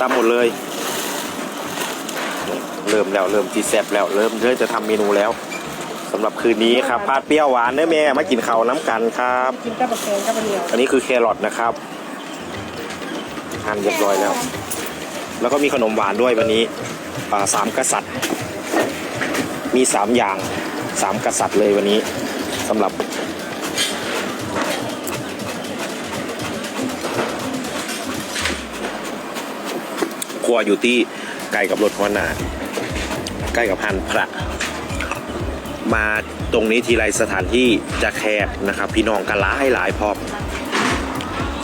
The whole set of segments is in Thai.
ตามหมดเลย เริ่มแล้วเริ่มที่แซบแล้วเริ่มเริ่มจะทำเมนูแล้ว สำหรับคืนนี้ครับพาดเปรี้ยวหวานเนื้อแม่มากินข้าวน้ำกันครับกินกับแกงกับเดียวอันนี้คือแครอทนะครับหั่นเรียบร้อยแล้ว แล้วก็มีขนมหวานด้วยวันนี้สามกษัตริย์ มีสามอย่างสามกษัตริย์เลยวันนี้สำหรับ ครัวอยู่ที่ใกล้กับรถพนาใกล้กับพันพระ มาตรงนี้ทีไรสถานที่จะแคบนะครับ พี่น้องกันหลายหลายพอบ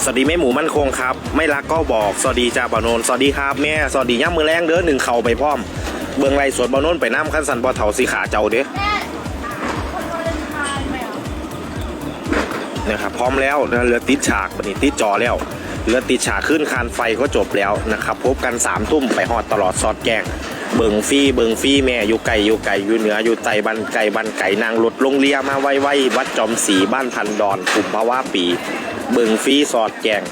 สวัสดีแม่หมูมั่นคงครับ ไม่รักก็บอกสวัสดีจ้าบานน์สวัสดีครับแม่สวัสดีย่ำมือแรงเด้อหนึ่งเข่าไปพร้อม เบืองไรสวนบานน์ไปน้ำขั้นสันบ่อเถาสีขาเจ้าเด้อนะครับพร้อมแล้วนะเรือติดฉากบันนี้ติดจอแล้ว เรือติดฉากขึ้นคานไฟก็จบแล้วนะครับ พบกันสามทุ่มไปหอดตลอดซอดแกงเบิงฟี่เบิงฟี่แม่อยู่ไก่อยู่ไก่อยู่เหนืออยู่ไตบันไก่บันไก่นางรถลงเรียมาไว้ไว้วัดจอมศรีบ้านพันดอนกลุ่มภาวะปี เบิงฟี่ซอดแกง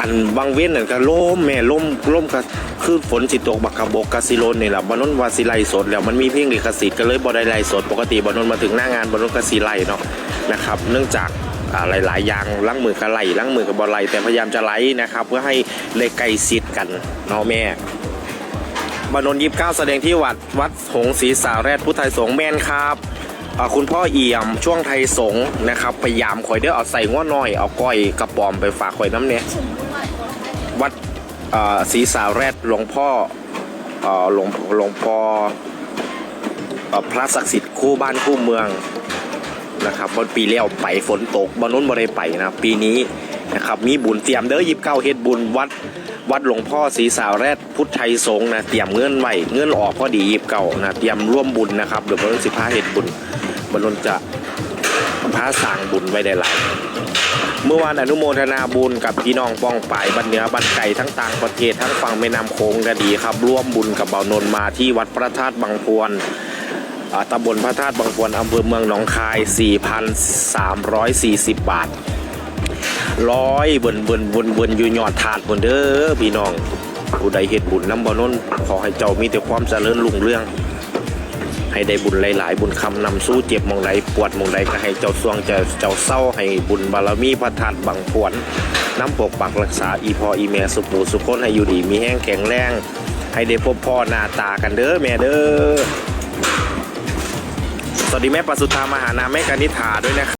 อันบางเว้นนั่นก็ล่มแม่ล่มล่มก็คือฝนสิตกบักกะบกกะสิโลนนี่แหละบานนนวาสิไลสดแล้วมันมีเพลงลิขสิทธิ์ก็เลยบ่ได้ไลสดปกติบานนนมาถึงหน้างานบานนก็สิไลเนาะนะครับ เนื่องจาก หลายๆอย่างล้างมือก็ไล่ล้างมือกับบอไลแต่พยายามจะไล่นะครับ เพื่อให้เลยไกลสิทธิ์กันเนาะแม่บานนยิบเก้าแสดงที่วัดวัดหงศรีสาแรดพุทธไทยสงแม่นครับคุณพ่อเอี่ยมช่วงไทยสงนะครับพยายามคอยเด้อเอาใส่ง้อน้อยเอาก้อยกระป๋อมไปฝากคอยน้ำเนี่ยวัดศรีสาแรดหลวงพ่อหลวงหลวงพ่อพระศักดิ์สิทธิ์คู่บ้านคู่เมือง นะครับบนปีเลี้ยวไปฝนตกบนนู้นบ่ได้ไปนะปีนี้นะครับมีบุญเตรียมเด้อยิบเก้าเฮ็ดบุญวัดวัดหลวงพ่อศรีสาวแรดพุทธไทยสงนะเตรียมเงินไว้เงินออกพอดียิบเก้านะเตรียมร่วมบุญนะครับเดี๋ยวบนนสิพาเฮ็ดบุญบนนู้นจะพาสร้างบุญไว้ได้หลายเมื่อวานอนุโมทนาบุญกับพี่น้องป้องปายบันเนือบันไก่ทั้งต่างประเทศทั้งฝั่งแม่น้ำโขงก็ดีครับ ร่วมบุญกับเบานนมาที่วัดพระธาตุบางพวน ตำบลพระธาตุบางพวนอำเภอเมืองหนองคาย 4,340 บาทร้อยบนบนบนบนอยู่ยอดถาดบนเด้อพี่น้องผู้ใดเฮ็ดบุญน้ำเบานนขอให้เจ้ามีแต่ความเจริญรุ่งเรือง ให้ได้บุญหลายๆ บุญคำนำสู้เจ็บมองใดปวดมองใดก็ให้เจ้าสวงเจ้าเจ้าเศร้าให้บุญบารมีพระธาตุบังพวนน้ำปกปักรักษาอีพออีเมสุปูสุขคนให้อยู่ดีมีแห้งแข็งแรง ให้ได้พบพ่อหน้าตากันเด้อแม่เด้อ สวัสดีแม่ปสุธามหานาแม่กานิฐาด้วยนะครับ